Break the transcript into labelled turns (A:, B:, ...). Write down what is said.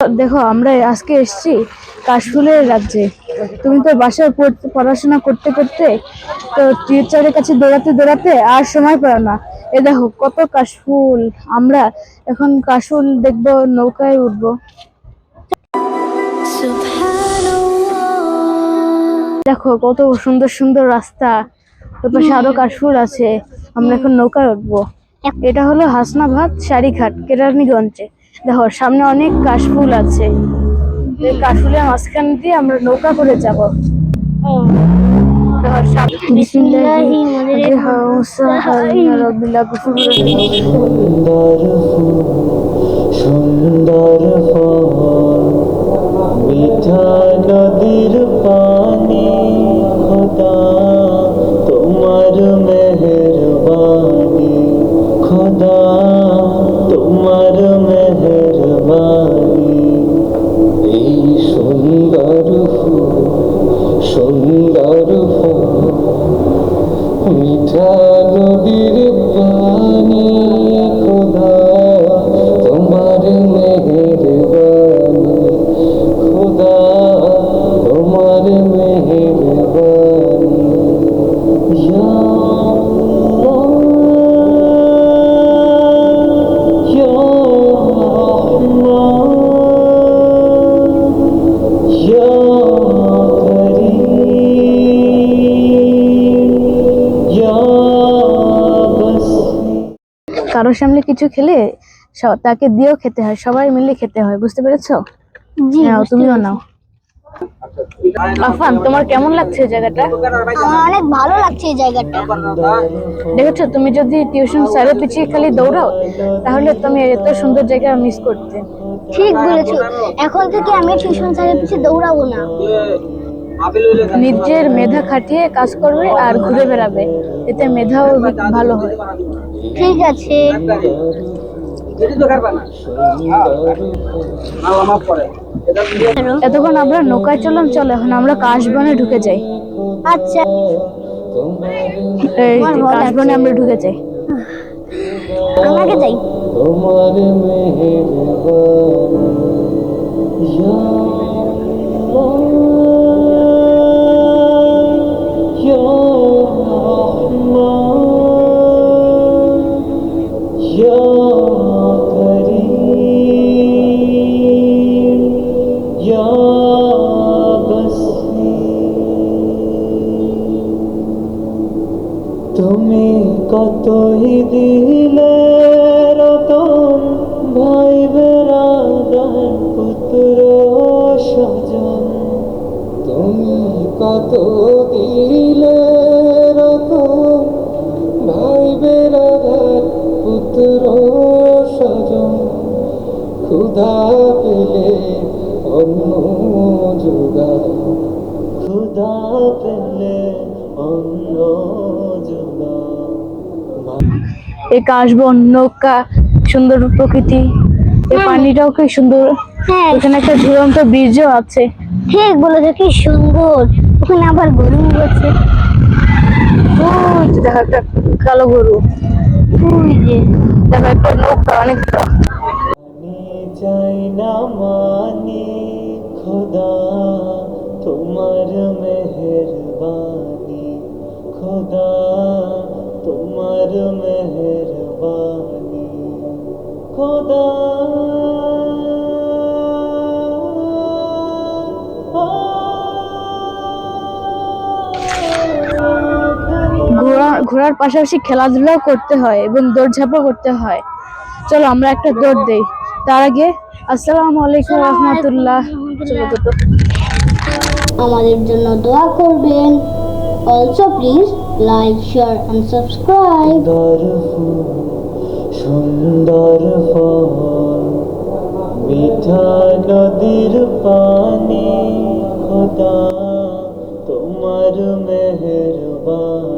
A: দেখো আমরা আজকে এসেছি কাশফুলের রাজ্যে। তুমি তো বাসায় পড়তে- পড়াশোনা করতে করতে তো টিচারের কাছে দৌড়াতে দৌড়াতে আর সময় পাও না। এ দেখো কত কাশফুল। আমরা এখন কাশফুল দেখব নৌকায় উঠবো। দেখো কত সুন্দর সুন্দর রাস্তা। ওর পাশে আরও কাশফুল আছে। আমরা এখন নৌকায় উঠবো। এটা হলো হাসনাভাত শাড়িঘাট কেরানীগঞ্জে। দেখো সামনে অনেক কাশফুল আছে। এই কাশফুলের মাঝখান দিয়ে আমরা নৌকা করে যাব।
B: সুন্দর সুন্দর ফুল সুন্দর ফুল মিঠা নদীর
A: কারোর সামনে কিছু খেলে তাকে দিয়েও খেতে হয় সবাই মিলে খেতে হয় বুঝতে পেরেছ? নাও তুমিও নাও। আফান তোমার কেমন লাগছে জায়গাটা?
C: আমার অনেক ভালো লাগছে এই জায়গাটা।
A: দেখেছ তুমি যদি টিউশন স্যারের পিছিয়ে খালি দৌড়াও তাহলে তুমি এত সুন্দর জায়গা মিস করতে।
C: ঠিক বলেছ। এখন থেকে আমি টিউশন স্যারের পিছিয়ে দৌড়াবো না।
A: নিজের মেধা খাটিয়ে কাজ করবে আর ঘুরে বেড়াবে। এতে মেধাও ভালো হয়।
C: ঠিক আছে।
A: এতক্ষণ আমরা নৌকায় চললাম চলো এখন আমরা কাশবনে ঢুকে যাই।
C: আচ্ছা।
A: এই কাশবনে আমরা ঢুকে যাই।
C: আমাকে যাই।
B: কতই দিলে রতন ভাই বেড়াদার পুত্র স্বজন। তুমি কত দিলে রতন ভাই বেড়াদার পুত্র স্বজন। ক্ষুধা পেলে অন্য যোগান। ক্ষুধা পেলে অন্য যোগান।
A: এই কাশবন নৌকা সুন্দর প্রকৃতি এই পানিটাও কি সুন্দর?
C: হ্যাঁ।
A: এখানে একটা ঝুলন্ত বীজও আছে।
C: ঠিক বলেছ কি সুন্দর। ওখানে আবার গরু আছে।
A: দেখো একটা কালো গরু।
C: ওই যে।
A: দেখো একটা নৌকা অনেক
B: চাই না মানি খোদা তোমার মেহরবানি খোদা। তোমার মেহরবানি। খোদা।
A: ঘোড়ার পাশাপাশি খেলাধুলাও করতে হয় এবং দৌড়ঝাঁপও করতে হয়। চলো আমরা একটা দৌড় দেই। তার আগে আসসালামু আলাইকুম। রহমতুল্লাহ।
C: আমাদের জন্য দোয়া করবেন। Also please like share and subscribe
B: সুন্দর ফুল সুন্দর ফল মিঠা নদীর পানি খোদা তোমার মেহরবানি